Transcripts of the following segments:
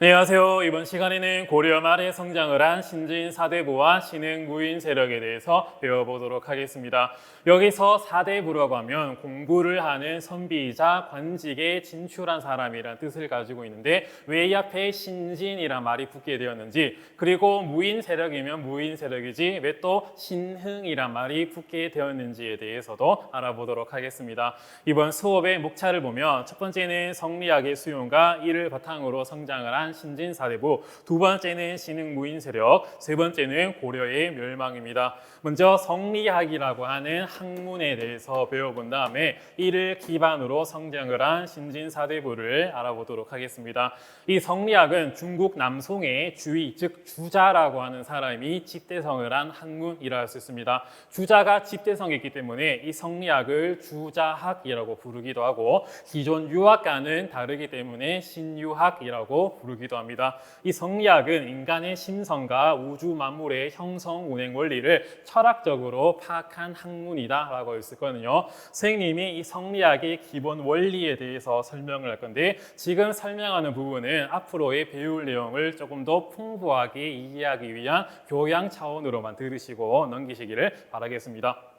안녕하세요. 이번 시간에는 고려 말에 성장을 한 신진 사대부와 신흥 무인 세력에 대해서 배워보도록 하겠습니다. 여기서 사대부라고 하면 공부를 하는 선비이자 관직에 진출한 사람이란 뜻을 가지고 있는데 왜 이 앞에 신진이란 말이 붙게 되었는지 그리고 무인 세력이면 무인 세력이지 왜 또 신흥이란 말이 붙게 되었는지에 대해서도 알아보도록 하겠습니다. 이번 수업의 목차를 보면 첫 번째는 성리학의 수용과 이를 바탕으로 성장을 한 신진사대부, 두 번째는 신흥 무인 세력, 세 번째는 고려의 멸망입니다. 먼저 성리학이라고 하는 학문에 대해서 배워본 다음에 이를 기반으로 성장을 한 신진사대부를 알아보도록 하겠습니다. 이 성리학은 중국 남송의 주의, 즉 주자라고 하는 사람이 집대성을 한 학문이라 할 수 있습니다. 주자가 집대성이기 때문에 이 성리학을 주자학이라고 부르기도 하고 기존 유학과는 다르기 때문에 신유학이라고 부르 기도 합니다. 이 성리학은 인간의 심성과 우주 만물의 형성 운행 원리를 철학적으로 파악한 학문이다라고 있거든요. 선생님이 이 성리학의 기본 원리에 대해서 설명을 할 건데 지금 설명하는 부분은 앞으로의 배울 내용을 조금 더 풍부하게 이해하기 위한 교양 차원으로만 들으시고 넘기시기를 바라겠습니다.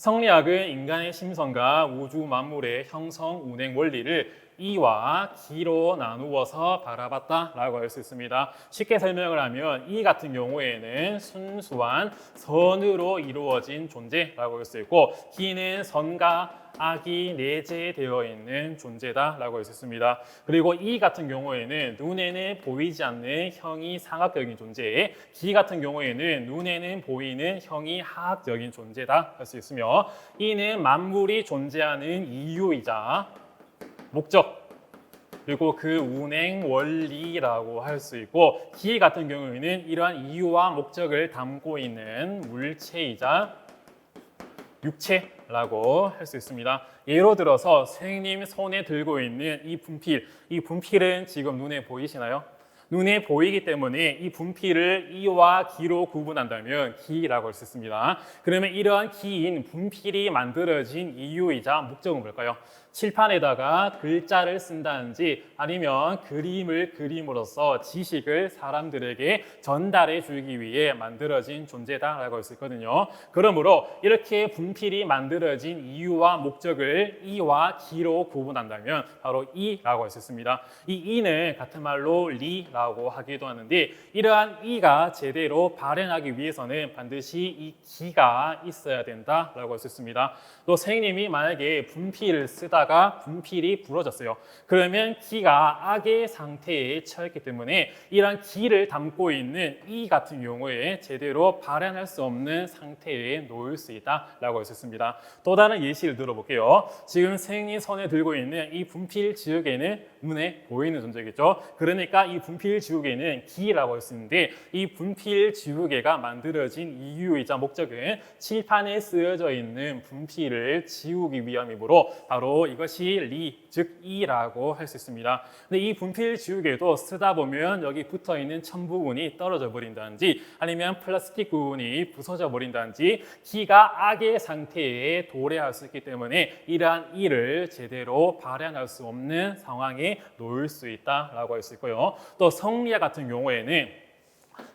성리학은 인간의 심성과 우주 만물의 형성 운행 원리를 이와 기로 나누어서 바라봤다라고 할 수 있습니다. 쉽게 설명을 하면 이 같은 경우에는 순수한 선으로 이루어진 존재라고 할 수 있고 기는 선과 악이 내재되어 있는 존재다라고 있습니다. 그리고 이 같은 경우에는 눈에는 보이지 않는 형이 상학적인 존재, 기 같은 경우에는 눈에는 보이는 형이 하학적인 존재다 할 수 있으며 이는 만물이 존재하는 이유이자 목적 그리고 그 운행 원리라고 할 수 있고 기 같은 경우에는 이러한 이유와 목적을 담고 있는 물체이자 육체 라고 할 수 있습니다. 예로 들어서 선생님 손에 들고 있는 이 분필, 이 분필은 지금 눈에 보이시나요? 눈에 보이기 때문에 이 분필을 이와 기로 구분한다면 기라고 할 수 있습니다. 그러면 이러한 기인 분필이 만들어진 이유이자 목적은 뭘까요? 칠판에다가 글자를 쓴다든지 아니면 그림을 그림으로써 지식을 사람들에게 전달해 주기 위해 만들어진 존재다라고 할 수 있거든요. 그러므로 이렇게 분필이 만들어진 이유와 목적을 이와 기로 구분한다면 바로 이라고 할 수 있습니다. 이 이는 같은 말로 리라고 하기도 하는데 이러한 이가 제대로 발현하기 위해서는 반드시 이 기가 있어야 된다라고 할 수 있습니다. 또 선생님이 만약에 분필을 쓰다 하다가 분필이 부러졌어요. 그러면 기가 악의 상태에 처했기 때문에 이러한 기를 담고 있는 이 같은 경우에 제대로 발현할 수 없는 상태에 놓일 수 있다라고 있습니다. 또 다른 예시를 들어볼게요. 지금 선생님 손에 들고 있는 이 분필 지우개는 눈에 보이는 존재겠죠. 그러니까 이 분필 지우개는 기라고 있는데 이 분필 지우개가 만들어진 이유이자 목적은 칠판에 쓰여져 있는 분필을 지우기 위함이므로 바로 이것이 리, 즉 이라고 할 수 있습니다. 근데 이 분필 지우개도 쓰다 보면 여기 붙어 있는 천 부분이 떨어져 버린다든지 아니면 플라스틱 부분이 부서져 버린다든지 기가 악의 상태에 도래할 수 있기 때문에 이러한 이를 제대로 발현할 수 없는 상황에 놓일 수 있다라고 할 수 있고요. 또 성리학 같은 경우에는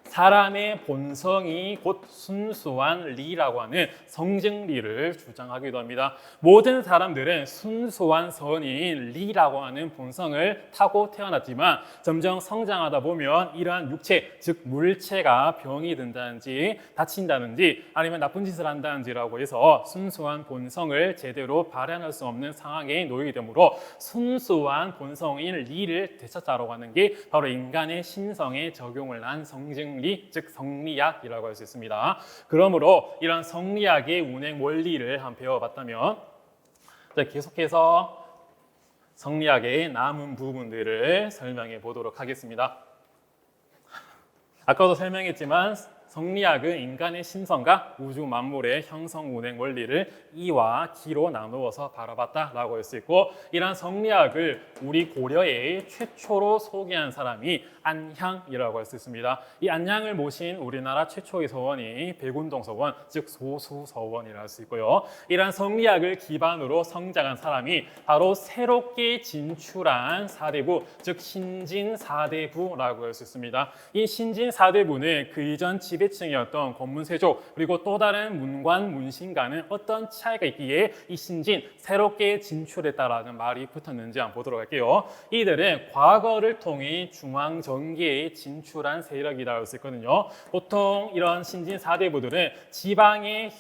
사람의 본성이 곧 순수한 리라고 하는 성증리를 주장하기도 합니다. 모든 사람들은 순수한 선인 리라고 하는 본성을 타고 태어났지만 점점 성장하다 보면 이러한 육체, 즉 물체가 병이 든다든지 다친다든지 아니면 나쁜 짓을 한다든지라고 해서 순수한 본성을 제대로 발현할 수 없는 상황에 놓이게 되므로 순수한 본성인 리를 되찾자라고 하는 게 바로 인간의 신성에 적용을 한 성증 리, 즉 성리학이라고 할 수 있습니다. 그러므로 이런 성리학의 운행 원리를 한번 배워봤다면 자, 계속해서 성리학의 남은 부분들을 설명해 보도록 하겠습니다. 아까도 설명했지만 성리학은 인간의 신성과 우주 만물의 형성 운행 원리를 이와 기로 나누어서 바라봤다라고 할 수 있고 이러한 성리학을 우리 고려의 최초로 소개한 사람이 안향이라고 할 수 있습니다. 이 안향을 모신 우리나라 최초의 서원이 백운동 서원, 즉 소수 서원이라 할 수 있고요. 이러한 성리학을 기반으로 성장한 사람이 바로 새롭게 진출한 사대부, 즉 신진 사대부라고 할 수 있습니다. 이 신진 사대부는 그 이전 지배 층이었던 권문세족 그리고 또 다른 문관 문신과는 어떤 차이가 있기에 이 신진 새롭게 진출했다라는 말이 붙었는지 한번 보도록 할게요. 이들은 과거를 통해 중앙 정계에 진출한 세력이라고 있거든요. 보통 이런 신진 사대부들은 지방의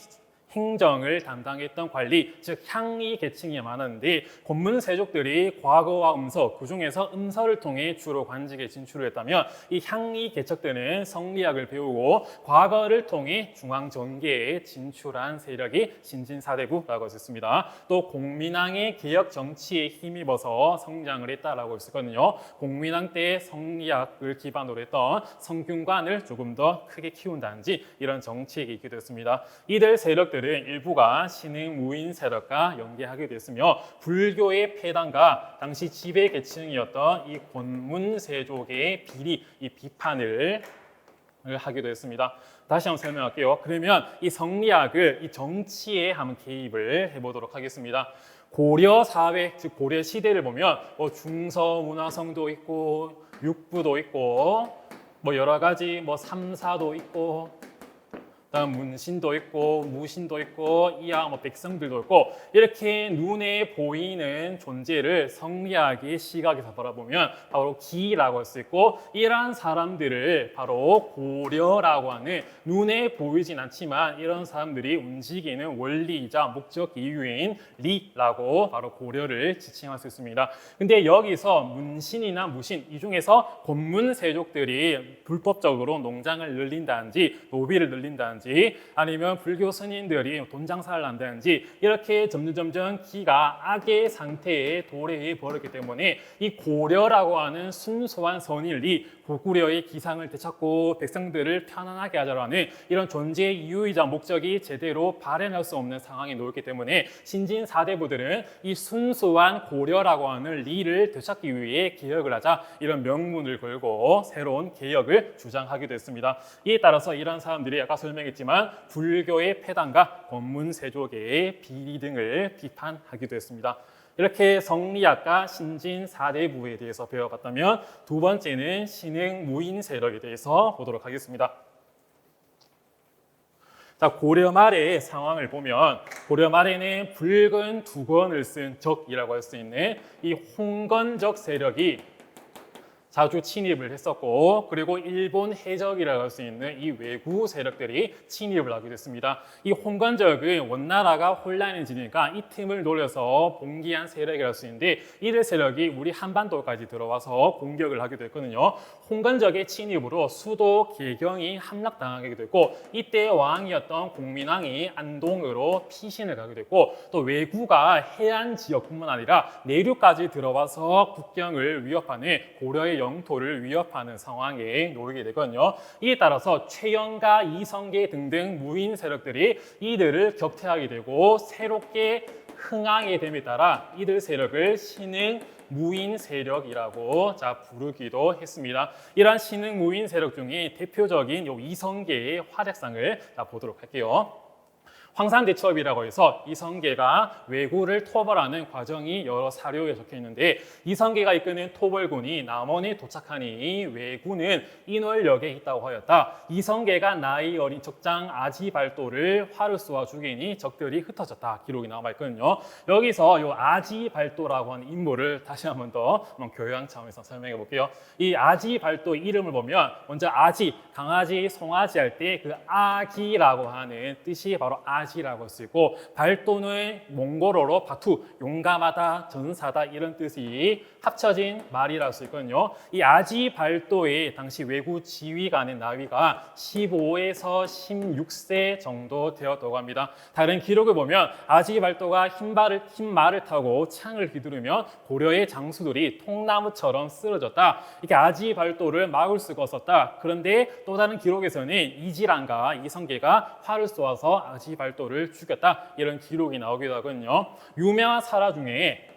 행정을 담당했던 관리, 즉 향리 계층이 많았는데 권문 세족들이 과거와 음서, 그 중에서 음서를 통해 주로 관직에 진출을 했다면 이 향리 계척들은 성리학을 배우고 과거를 통해 중앙 정계에 진출한 세력이 신진사대부라고 했습니다. 또 공민왕의 개혁 정치에 힘입어서 성장을 했다라고 있거든요. 공민왕 때 성리학을 기반으로 했던 성균관을 조금 더 크게 키운다든지 이런 정치에 있기도 했습니다. 이들 세력들은 일부가 신흥 무인 세력과 연계하게 됐으며 불교의 폐단과 당시 지배 계층이었던 이 권문세족의 비리, 이 비판을 하기도 했습니다. 다시 한번 설명할게요. 그러면 이 성리학을 이 정치에 한번 개입을 해보도록 하겠습니다. 고려 사회, 즉 고려 시대를 보면 뭐 중서 문화성도 있고 육부도 있고 뭐 여러 가지 뭐 삼사도 있고 그 다음 문신도 있고 무신도 있고 이하 뭐 백성들도 있고 이렇게 눈에 보이는 존재를 성리학의 시각에서 바라보면 바로 기라고 할 수 있고 이러한 사람들을 바로 고려라고 하는 눈에 보이진 않지만 이런 사람들이 움직이는 원리이자 목적 이유인 리라고 바로 고려를 지칭할 수 있습니다. 근데 여기서 문신이나 무신 이 중에서 권문 세족들이 불법적으로 농장을 늘린다든지 노비를 늘린 다든지 아니면 불교 스님들이 돈 장사를 한다든지 이렇게 점점 점점 기가 악의 상태에 도래해 버렸기 때문에 이 고려라고 하는 순수한 선일이 고구려의 기상을 되찾고 백성들을 편안하게 하자라는 이런 존재의 이유이자 목적이 제대로 발현할 수 없는 상황에 놓였기 때문에 신진 사대부들은 이 순수한 고려라고 하는 리를 되찾기 위해 개혁을 하자 이런 명문을 걸고 새로운 개혁을 주장하기도 했습니다. 이에 따라서 이런 사람들이 아까 설명 했지만 불교의 폐단과 권문세족의 비리 등을 비판하기도 했습니다. 이렇게 성리학과 신진 사대부에 대해서 배워봤다면 두 번째는 신흥 무인 세력에 대해서 보도록 하겠습니다. 자, 고려 말의 상황을 보면 고려 말에는 붉은 두 권을 쓴 적이라고 할 수 있는 이 홍건적 세력이 자주 침입을 했었고 그리고 일본 해적이라고 할 수 있는 이 외구 세력들이 침입을 하게 됐습니다. 이 홍건적은 원나라가 혼란해지니까 이 틈을 노려서 봉기한 세력이라고 할수 있는데 이들 세력이 우리 한반도까지 들어와서 공격을 하게 됐거든요. 홍건적의 침입으로 수도 개경이 함락당하게 됐고 이때 왕이었던 공민왕이 안동으로 피신을 가게 됐고 또 외구가 해안 지역뿐만 아니라 내륙까지 들어와서 국경을 위협하는 고려의 영토를 위협하는 상황에 놓이게 되거든요. 이에 따라서 최영과 이성계 등등 무인 세력들이 이들을 격퇴하게 되고 새롭게 흥하게 됨에 따라 이들 세력을 신흥 무인 세력이라고 자 부르기도 했습니다. 이러한 신흥 무인 세력 중에 대표적인 요 이성계의 활약상을 자 보도록 할게요. 황산대첩이라고 해서 이성계가 왜구를 토벌하는 과정이 여러 사료에 적혀 있는데 이성계가 이끄는 토벌군이 남원에 도착하니 왜구는 인월역에 있다고 하였다. 이성계가 나이 어린 적장 아지발도를 활을 쏘아 죽이니 적들이 흩어졌다. 기록이 남아 있거든요. 여기서 이 아지발도라고 하는 인물을 다시 한번 더 교양 차원에서 설명해 볼게요. 이 아지발도 이름을 보면 먼저 아지 강아지 송아지 할 때 그 아기라고 하는 뜻이 바로 아 아지라고 쓰고 발도는 몽골어로 바투 용감하다 전사다 이런 뜻이 합쳐진 말이라고 수 있거든요. 이 아지 발도의 당시 외구 지휘관의 나이가 15에서 16세 정도 되었다고 합니다. 다른 기록을 보면 아지 발도가 흰말을, 흰말을 타고 창을 휘두르면 고려의 장수들이 통나무처럼 쓰러졌다. 이렇게 아지 발도를 막을 수가 없었다. 그런데 또 다른 기록에서는 이지란과 이성계가 활을 쏘아서 아지 발도 를 죽였다. 이런 기록이 나오기도 하거든요. 유명한 설화 중에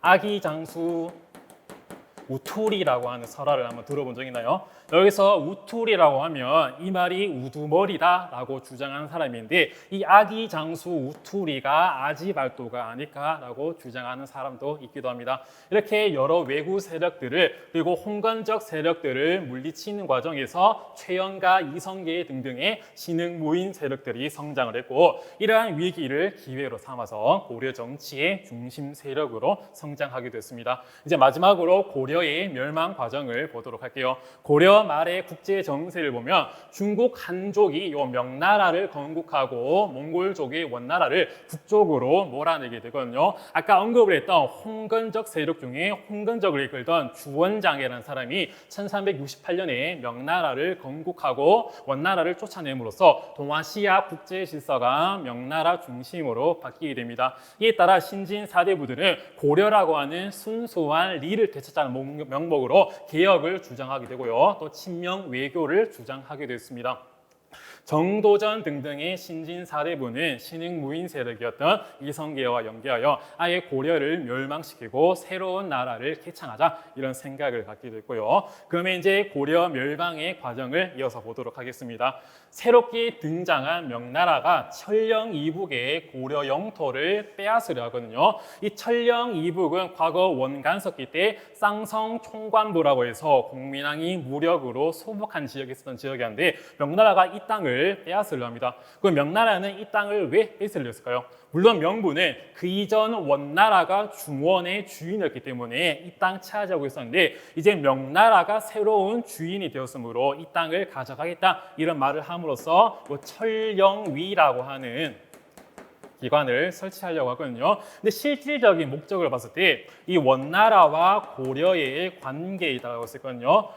아기 장수 우투리라고 하는 설화를 한번 들어본 적 있나요? 여기서 우투리라고 하면 이 말이 우두머리다 라고 주장하는 사람인데 이 아기 장수 우투리가 아지 발도가 아닐까 라고 주장하는 사람도 있기도 합니다. 이렇게 여러 외구 세력들을 그리고 홍건적 세력들을 물리치는 과정에서 최영과 이성계 등등의 신흥 무인 세력들이 성장을 했고 이러한 위기를 기회로 삼아서 고려 정치의 중심 세력으로 성장하게 됐습니다. 이제 마지막으로 고려의 멸망 과정을 보도록 할게요. 고려 말의 국제 정세를 보면 중국 한족이 요 명나라를 건국하고 몽골족이 원나라를 북쪽으로 몰아내게 되거든요. 아까 언급을 했던 홍건적 세력 중에 홍건적을 이끌던 주원장이라는 사람이 1368년에 명나라를 건국하고 원나라를 쫓아냄으로써 동아시아 국제 질서가 명나라 중심으로 바뀌게 됩니다. 이에 따라 신진 사대부들은 고려라고 하는 순수한 리를 되찾자는 목- 명목으로 개혁을 주장하게 되고요. 또 친명 외교를 주장하게 됐습니다. 정도전 등등의 신진 사대부는 신흥 무인 세력이었던 이성계와 연계하여 아예 고려를 멸망시키고 새로운 나라를 개창하자 이런 생각을 갖게 됐고요. 그러면 이제 고려 멸망의 과정을 이어서 보도록 하겠습니다. 새롭게 등장한 명나라가 철령 이북의 고려 영토를 빼앗으려 하거든요. 이 철령 이북은 과거 원간석기 때 쌍성 총관부라고 해서 공민왕이 무력으로 소복한 지역이 있었던 지역이었는데 명나라가 이 땅을 빼앗으려 합니다. 그 명나라는 이 땅을 왜 뺏으려 했을까요? 물론 명분은 그 이전 원나라가 중원의 주인이었기 때문에 이 땅 차지하고 있었는데 이제 명나라가 새로운 주인이 되었으므로 이 땅을 가져가겠다 이런 말을 함으로써 뭐 철령위라고 하는 기관을 설치하려고 하거든요. 근데 실질적인 목적을 봤을 때 이 원나라와 고려의 관계이다고 했거든요.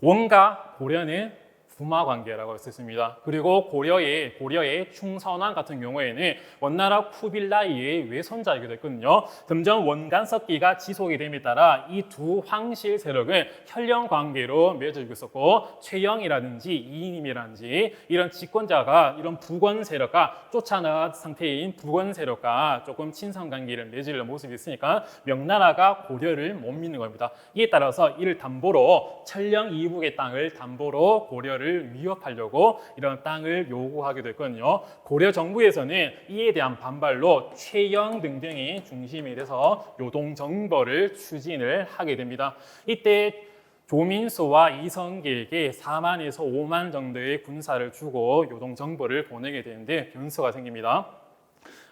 원과 고려는 부마 관계라고 했습니다. 그리고 고려의 고려의 충선왕 같은 경우에는 원나라 쿠빌라이의 외손자이기도 했거든요. 점점 원간석기가 지속이 됨에 따라 이 두 황실 세력은 혈연 관계로 맺어지고 있었고 최영이라든지 이인임이라든지 이런 집권자가 이런 부권 세력과 쫓아나간 상태인 부권 세력과 조금 친선 관계를 맺으려 모습이 있으니까 명나라가 고려를 못 믿는 겁니다. 이에 따라서 이를 담보로 철령 이북의 땅을 담보로 고려를 위협하려고 이런 땅을 요구하게 됐거든요. 고려 정부에서는 이에 대한 반발로 최영 등등이 중심이 돼서 요동 정벌을 추진을 하게 됩니다. 이때 조민수와 이성계에게 4만에서 5만 정도의 군사를 주고 요동 정벌을 보내게 되는데 변수가 생깁니다.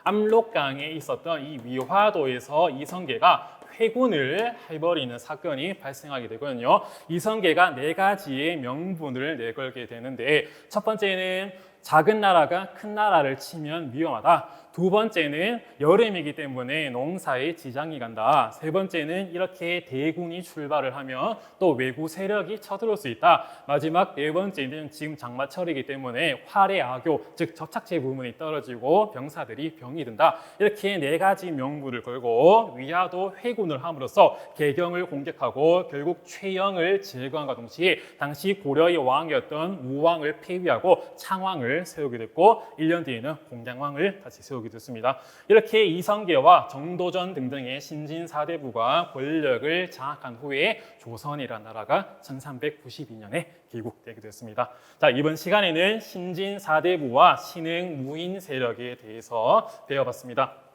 압록강에 있었던 이 위화도에서 이성계가 회군을 해버리는 사건이 발생하게 되거든요. 이성계가 네 가지의 명분을 내걸게 되는데 첫 번째는 작은 나라가 큰 나라를 치면 위험하다. 두 번째는 여름이기 때문에 농사에 지장이 간다. 세 번째는 이렇게 대군이 출발을 하면 또 외구 세력이 쳐들어올 수 있다. 마지막 네 번째는 지금 장마철이기 때문에 활의 악교, 즉 접착제 부분이 떨어지고 병사들이 병이 든다. 이렇게 네 가지 명분을 걸고 위화도 회군을 함으로써 개경을 공격하고 결국 최영을 제거함과 동시에 당시 고려의 왕이었던 우왕을 폐위하고 창왕을 세우게 됐고 1년 뒤에는 공양왕을 다시 세우게 됐습니다. 이렇게 이성계와 정도전 등등의 신진 사대부가 권력을 장악한 후에 조선이라는 나라가 1392년에 귀국되게 됐습니다. 자, 이번 시간에는 신진 사대부와 신흥 무인 세력에 대해서 배워봤습니다.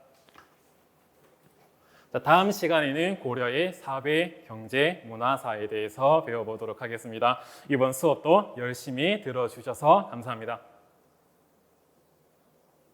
자, 다음 시간에는 고려의 사회, 경제, 문화사에 대해서 배워보도록 하겠습니다. 이번 수업도 열심히 들어주셔서 감사합니다.